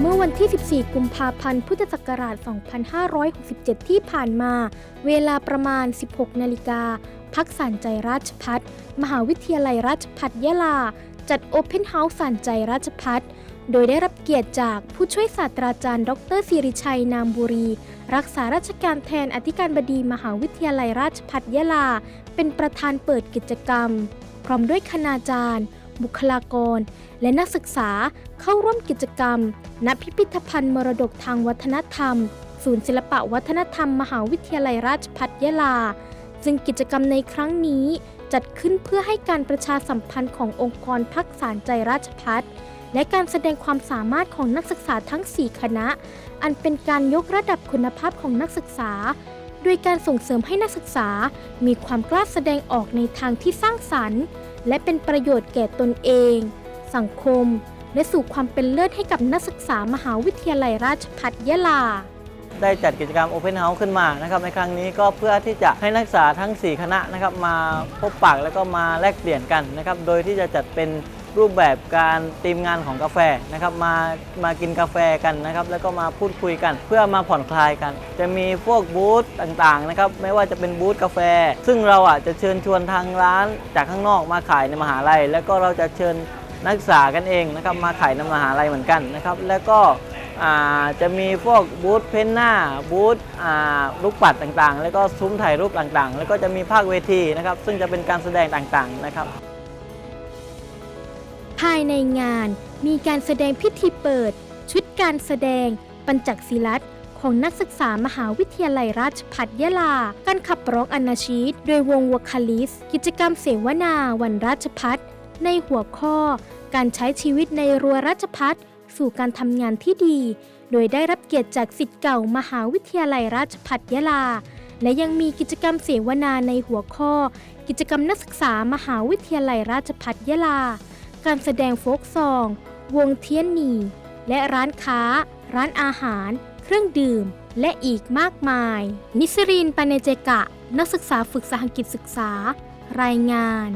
เมื่อวันที่ 14 กุมภาพันธ์ พุทธศักราช 2567 ที่ผ่านมา เวลาประมาณ 16 นาฬิกา พักสันใจราชพัฒมหาวิทยาลัยราชพัฒยะลา จัดโอเพนเฮาส์สันใจราชพัฒโดยได้รับเกียรติจากผู้ช่วยศาสตราจารย์ ดรศิริชัย นามบุรี รักษาราชการแทนอธิการบดีมหาวิทยาลัยราชพัฒยะลา เป็นประธานเปิดกิจกรรม พร้อมด้วยคณาจารย์ บุคลากร และนักศึกษาเข้าร่วมกิจกรรม ณ พิพิธภัณฑ์มรดกทางวัฒนธรรม ศูนย์ศิลปะวัฒนธรรม มหาวิทยาลัยราชภัฏยะลา ซึ่งกิจกรรมในครั้งนี้จัดขึ้นเพื่อให้การประชาสัมพันธ์ขององค์กรพักสารใจราชพัฒและการแสดงความสามารถของนักศึกษาทั้ง 4 คณะ อันเป็นการยกระดับคุณภาพของนักศึกษา โดยการส่งเสริมให้นักศึกษามีความกล้าแสดงออกในทางที่สร้างสรรค์ และเป็นประโยชน์แก่ตนเอง สังคม และสู่ความเป็นเลิศให้กับนักศึกษามหาวิทยาลัยราชภัฏยะลา ได้จัดกิจกรรม Open House ขึ้นมานะครับในครั้งนี้ก็เพื่อที่จะให้นักศึกษาทั้ง 4 คณะนะครับมาพบปะแล้วก็มาแลกเปลี่ยนกันนะครับโดยที่จะจัดเป็น รูปแบบการทีมงานของกาแฟนะครับมามากินกาแฟกันนะครับแล้วก็มาพูดคุยกัน เพื่อมาผ่อนคลายกัน จะมีพวกบูธต่างๆนะครับไม่ว่าจะเป็นบูธกาแฟ ซึ่งเราอะจะเชิญชวนทางร้านจากข้างนอกมาขายในมหาลัย แล้วก็เราจะเชิญนักศึกษากันเองนะครับมาขายในมหาลัยเหมือนกันนะครับแล้วก็จะมีพวกบูธเพ้นหน้าบูธลูกปัดต่างๆ แล้วก็ซุ้มถ่ายรูปต่างๆ แล้วก็จะมีภาคเวทีนะครับซึ่งจะเป็นการแสดงต่างๆนะครับายในงานมีการแสดงพิธีเปิด ชุดการแสดง ปัญจักศิลัตของนักศึกษามหาวิทยาลัยราชภัฏยะลา การขับร้องอนาชีตโดยวงวคาลิส กิจกรรมเสวนาวันราชพัฒในหัวข้อ การใช้ชีวิตในรั้วราชพัฒสู่การทำงานที่ดี โดยได้รับเกียรติจากสิทธิ์เก่ามหาวิทยาลัยราชภัฏยะลา และยังมีกิจกรรมเสวนาในหัวข้อ กิจกรรมนักศึกษามหาวิทยาลัยราชภัฏยะลา การแสดงโฟกซอง วงเทียนหนี และร้านค้า ร้านอาหาร เครื่องดื่ม และอีกมากมาย นิสรินปาเนเจกะ นักศึกษาฝึกสหกิจศึกษา รายงาน